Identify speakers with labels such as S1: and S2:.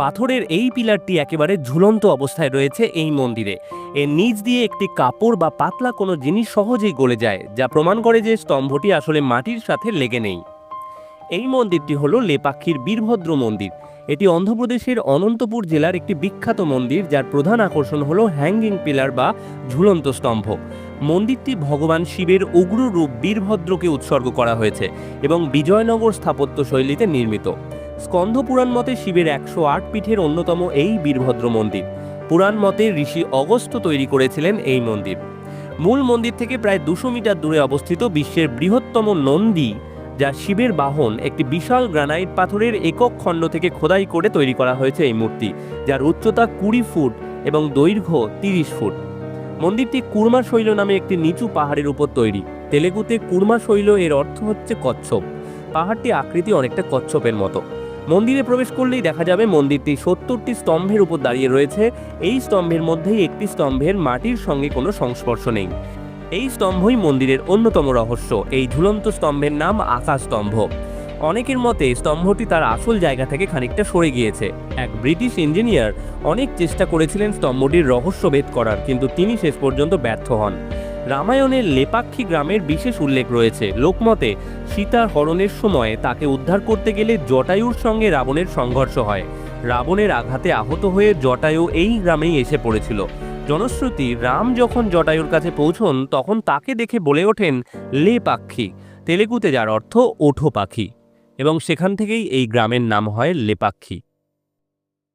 S1: পাথরের এই পিলারটি একেবারে ঝুলন্ত অবস্থায় রয়েছে এই মন্দিরে। এর নিচ দিয়ে একটি কাপড় বা পাতলা কোনো জিনিস সহজেই গলে যায়, যা প্রমাণ করে যে স্তম্ভটি আসলে মাটির সাথে লেগে নেই। এই মন্দিরটি হলো লেপাক্ষীর বীরভদ্র মন্দির। এটি অন্ধ্রপ্রদেশের অনন্তপুর জেলার একটি বিখ্যাত মন্দির, যার প্রধান আকর্ষণ হলো হ্যাঙ্গিং পিলার বা ঝুলন্ত স্তম্ভ। মন্দিরটি ভগবান শিবের উগ্র রূপ বীরভদ্রকে উৎসর্গ করা হয়েছে এবং বিজয়নগর স্থাপত্য শৈলীতে নির্মিত। স্কন্ধ পুরাণ মতে শিবের একশো আট পীঠের অন্যতম এই বীরভদ্র মন্দির। পুরাণ মতে ঋষি অগস্ত্য তৈরি করেছিলেন এই মন্দির। মূল মন্দির থেকে প্রায় দুশো মিটার দূরে অবস্থিত বিশ্বের বৃহত্তম নন্দী, যা শিবের বাহন, একটি বিশাল গ্রানাইট পাথরের একক খণ্ড থেকে খোদাই করে তৈরি করা হয়েছে এই মূর্তি, যার উচ্চতা কুড়ি ফুট এবং দৈর্ঘ্য তিরিশ ফুট। মন্দিরটি কুর্মা শৈল নামে একটি নিচু পাহাড়ের উপর তৈরি। তেলেগুতে কুর্মা শৈল এর অর্থ হচ্ছে কচ্ছপ। পাহাড়টি আকৃতি অনেকটা কচ্ছপের মতো। মন্দিরে প্রবেশ করলেই দেখা যাবে মন্দিরটি সত্তরটি স্তম্ভের উপর দাঁড়িয়ে রয়েছে। এই স্তম্ভের মধ্যেই একটি স্তম্ভের মাটির সঙ্গে কোনো সংস্পর্শ নেই। এই স্তম্ভই মন্দিরের অন্যতম রহস্য। এই ঝুলন্ত স্তম্ভের নাম আকাশ স্তম্ভ অনেকের মতে স্তম্ভটি তার আসল জায়গা থেকে খানিকটা সরে গিয়েছে। এক ব্রিটিশ ইঞ্জিনিয়ার অনেক চেষ্টা করেছিলেন স্তম্ভটির রহস্য ভেদ করার, কিন্তু তিনি শেষ পর্যন্ত ব্যর্থ হন। রামায়ণের লেপাক্ষী গ্রামের বিশেষ উল্লেখ রয়েছে। লোকমতে সীতার হরণের সময় তাকে উদ্ধার করতে গেলে জটায়ুর সঙ্গে রাবণের সংঘর্ষ হয়। রাবণের আঘাতে আহত হয়ে জটায়ু এই গ্রামেই এসে পড়েছিল। জনশ্রুতি, রাম যখন জটায়ুর কাছে পৌঁছন, তখন তাকে দেখে বলে ওঠেন লে পাক্ষী তেলেগুতে যার অর্থ ওঠো পাখি। এবং সেখান থেকেই এই গ্রামের নাম হয় লেপাক্ষী।